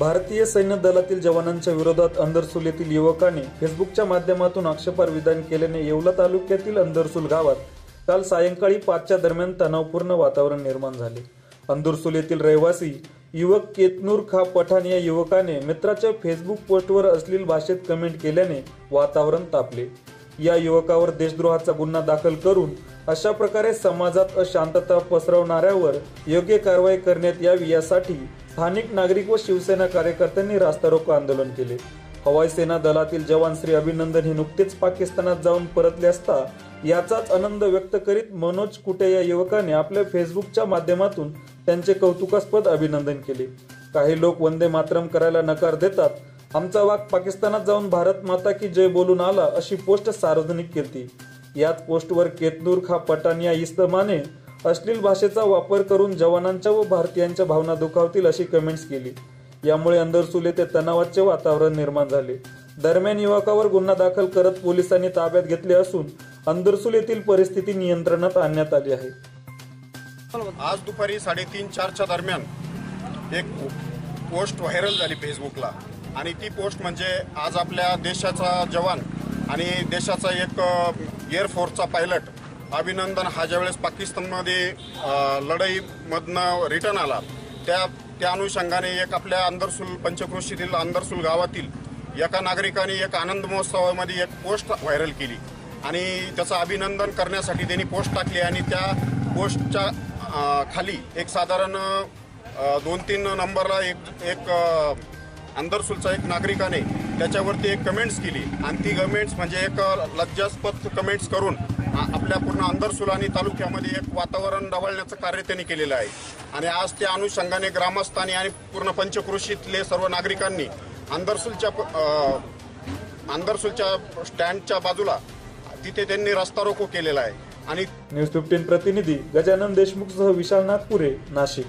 भारतीय सैन्य दलातील जवानांच्या विरोधात अंदरसूल येथील युवकाने फेसबुकच्या माध्यमातून आक्षेपार विधान केल्याने येवला तालुक्यातील अंदरसूल गावात काल सायंकाळी पाचच्या दरम्यान तणावपूर्ण वातावरण निर्माण झाले. अंदरसूल येथील रहिवासी युवक केतनूर खा पठाण या युवकाने मित्राच्या फेसबुक पोस्टवर अश्लील भाषेत कमेंट केल्याने वातावरण तापले. या युवकावर देशद्रोहाचा गुन्हा दाखल करून अशा प्रकारे समाजात अशांतता पसरवणाऱ्यावर योग्य कारवाई करण्यात यावी यासाठी स्थानिक नागरिक व शिवसेना कार्यकर्त्यांनी रास्ता रोको आंदोलन केले. हवाई सेना दलातील जवान श्री अभिनंदन हे नुकतेच पाकिस्तानात जाऊन परतले असता याचाच आनंद व्यक्त करीत मनोज कुटे या युवकाने आपल्या फेसबुकच्या माध्यमातून त्यांचे कौतुकास्पद अभिनंदन केले. काही लोक वंदे मातरम करायला नकार देतात. आमचा वाघ पाकिस्तानात जाऊन भारत माता की जय बोलून आला अशी पोस्ट सार्वजनिक केली याच पोस्टवर केतनूर खा पठाण या इस्तमाने अश्लील भाषेचा वापर करून जवानांच्या व भारतीयांच्या भावना दुखावतील अशी कमेंट्स केली. यामुळे अंदरसूल येथे तणावाचे वातावरण निर्माण झाले. दरम्यान युवकावर गुन्हा दाखल करत पोलिसांनी ताब्यात घेतले असून अंदरसूल येथील परिस्थिती नियंत्रणात आणण्यात आली आहे. आज दुपारी साडेतीन चारच्या दरम्यान एक पोस्ट व्हायरल झाली फेसबुकला. आणि ती पोस्ट म्हणजे आज आपल्या देशाचा जवान आणि देशाचा एक एअरफोर्सचा पायलट अभिनंदन. हा ज्यावेळेस पाकिस्तानमध्ये लढाईमधनं रिटर्न आला त्या त्या अनुषंगाने एक आपल्या अंदरसूल पंचक्रोशीतील अंदरसूल गावातील एका नागरिकाने एक आनंद महोत्सवामध्ये एक पोस्ट व्हायरल केली. आणि त्याचं अभिनंदन करण्यासाठी त्यांनी पोस्ट टाकली आणि त्या पोस्टच्या खाली एक साधारण दोन तीन नंबरला एक एक अंधरसूलचा अंदरसूलचा एक नागरिकाने त्याच्यावरती एक कमेंट्स केली. आणि ती कमेंट्स म्हणजे एक लज्जास्पद कमेंट्स करून आपल्या पूर्ण अंदरसूल आणि तालुक्यामध्ये एक वातावरण ढवळण्याचं कार्य त्यांनी केलेलं आहे. आणि आज त्या अनुषंगाने ग्रामस्थांनी आणि पूर्ण पंचक्रोशीतले सर्व नागरिकांनी अंदरसूलच्या प- अंदरसूलच्या स्टँडच्या बाजूला तिथे त्यांनी रस्ता रोको केलेला आहे. आणि न्यूज फिफ्टीन प्रतिनिधी गजानन देशमुखसह विशाल नागपुरे नाशिक.